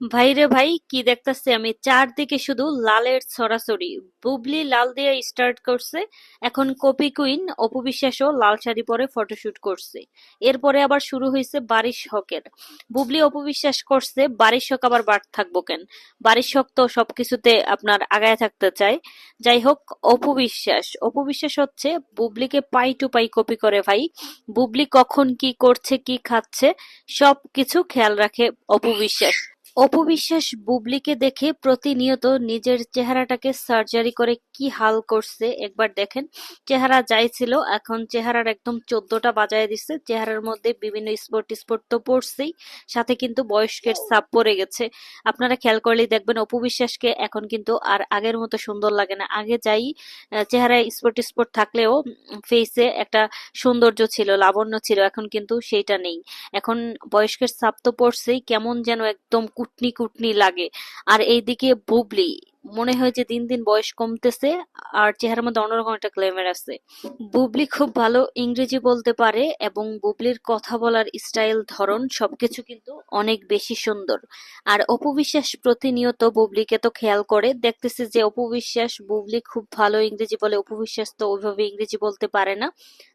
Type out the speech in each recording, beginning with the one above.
ভাই রে ভাই, কি দেখতাছি আমি? চারদিকে শুধু লালের ছড়াছড়ি। বুবলি লাল দিয়ে স্টার্ট করছে। এখন কপি কুইন, অপু বিশ্বাসও লাল শাড়ি পরে ফটোশুট করছে। এরপরে আবার শুরু হয়েছে বারিশ হকের বুবলি, অপু বিশ্বাস করছে, বারিশ হক আবার বাদ থাকব কেন? বারিশ হক তো সবকিছুতে আপনার আগায় থাকতে চায়। যাই হোক, অপু বিশ্বাস। অপু বিশ্বাস হচ্ছে বুবলিকে পাই টু পাই কপি করে ভাই। বুবলি কখন কি করছে, কি খাচ্ছে, সবকিছু খেয়াল রাখে অপু বিশ্বাস। অপু বিশ্বাস বুবলিকে দেখে প্রতিনিয়ত নিজের চেহারাটাকে সার্জারি করে কি হাল করছে একবার দেখেন। চেহারা যাই ছিল, এখন চেহারার একদম চোদ্দটা বাজায় দিচ্ছে চেহারার মধ্যে বিভিন্ন স্পট স্পট তো পড়ছেই, সাথে কিন্তু বয়স্কের ছাপ পড়ে গেছে। আপনারা খেয়াল করলেই দেখবেন অপু বিশ্বাসকে এখন কিন্তু আর আগের মতো সুন্দর লাগে না। আগে যাই চেহারায় স্পট স্পট থাকলেও ফেসে একটা সৌন্দর্য ছিল, লাবণ্য ছিল, এখন কিন্তু সেইটা নেই। এখন বয়স্কের ছাপ তো পড়ছেই, কেমন যেন একদম কুটনি কুটনি লাগে। আর এইদিকে বুবলি, মনে হয় যে দিন দিন বয়স কমতেছে, আর চেহারার মধ্যে অন্যরকম একটা ক্লেমের আছে। বুবলি খুব ভালো ইংরেজি বলতে পারে এবং বুবলির কথা বলার স্টাইল ধরন সবকিছু কিন্তু অনেক বেশি সুন্দর। আর অপবিশ্বাস প্রতিনিয়ত বুবলিকে তো খেয়াল করে, দেখতেছে যে অপবিশ্বাস বুবলি খুব ভালো ইংরেজি বলে অপবিশ্বাস তো ওইভাবে ইংরেজি বলতে পারে না।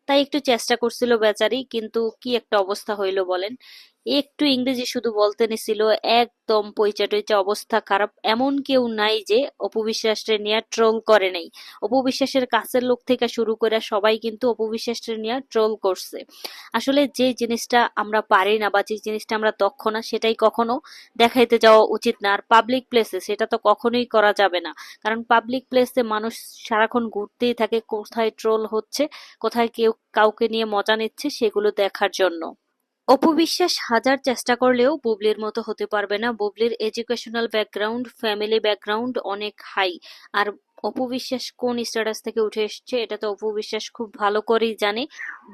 তাই একটু চেষ্টা করছিল বেচারি, কিন্তু কি একটা অবস্থা হইল বলেন। একটু ইংরেজি শুধু বলতে নিছিল, একদম পইচা টইচা অবস্থা খারাপ। এমন কেউ নাই যে অপু বিশ্বাসের নিয়ে ট্রোল করে নাই। অপু বিশ্বাসের কাছের লোক থেকে শুরু করে সবাই কিন্তু অপু বিশ্বাসের নিয়ে ট্রোল করছে। আসলে যে জিনিসটা আমরা পারি না বা যে জিনিসটা আমরা দক্ষ না, সেটাই কখনো দেখাইতে যাওয়া উচিত না। আর পাবলিক প্লেসে সেটা তো কখনোই করা যাবে না। কারণ পাবলিক প্লেসে মানুষ সারাক্ষণ ঘুরতেই থাকে, কোথায় ট্রোল হচ্ছে, কোথায় কেউ কাউকে নিয়ে মজা নিচ্ছে, সেগুলো দেখার জন্য। অপু বিশ্বাস হাজার চেষ্টা করলেও বুবলির মতো হতে পারবে না। বুবলির এডুকেশনাল ব্যাকগ্রাউন্ড ফ্যামিলি ব্যাকগ্রাউন্ড অনেক হাই আর অপু বিশ্বাস কোন স্ট্যাটাস থেকে উঠে এসেছে, এটা তো অপু বিশ্বাস খুব ভালো করেই জানে।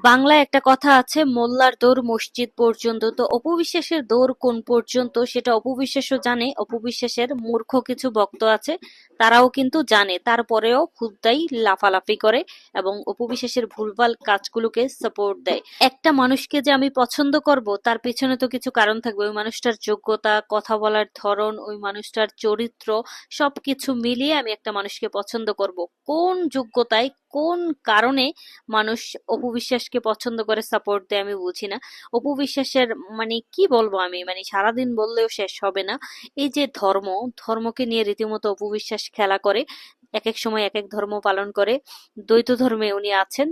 বাংলায় একটা কথা আছে, মোল্লার দৌড় মসজিদ পর্যন্ত। তো অপু বিশ্বাসের দৌড় কোন পর্যন্ত, সেটা অপু বিশ্বাসও জানে অপু বিশ্বাসের মূর্খ কিছু ভক্ত আছে, তারাও কিন্তু জানে। তারপরেও খুদ্দাই লাফালাফি করে এবং অপু বিশ্বাসের ভুলভাল কাজগুলোকে সাপোর্ট দেয়। একটা মানুষকে যে আমি পছন্দ করব, তার পেছনে তো কিছু কারণ থাকবে। ওই মানুষটার যোগ্যতা, কথা বলার ধরন, ওই মানুষটার চরিত্র, সবকিছু মিলিয়ে আমি একটা মানুষকে পছন্দ করব? কোন যোগ্যতায়, কোন কারণে মানুষ অপু বিশ্বাসকে পছন্দ করে সাপোর্ট দেয় আমি বুঝি না। অপু বিশ্বাসের মানে কি বলব আমি? মানে সারাদিন বললেও শেষ হবে না। এই যে ধর্ম, ধর্মকে নিয়ে রীতিমতো অপু বিশ্বাস খেলা করে এক এক সময় এক এক ধর্ম পালন করে। দ্বৈত ধর্মে উনি আছেন,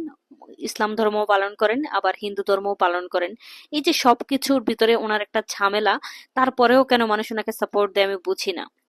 ইসলাম ধর্ম পালন করেন, আবার হিন্দু ধর্মও পালন করেন। এই যে সবকিছুর ভিতরে ওনার একটা ঝামেলা, তারপরেও কেন মানুষ ওনাকে সাপোর্ট দেয় আমি বুঝি না।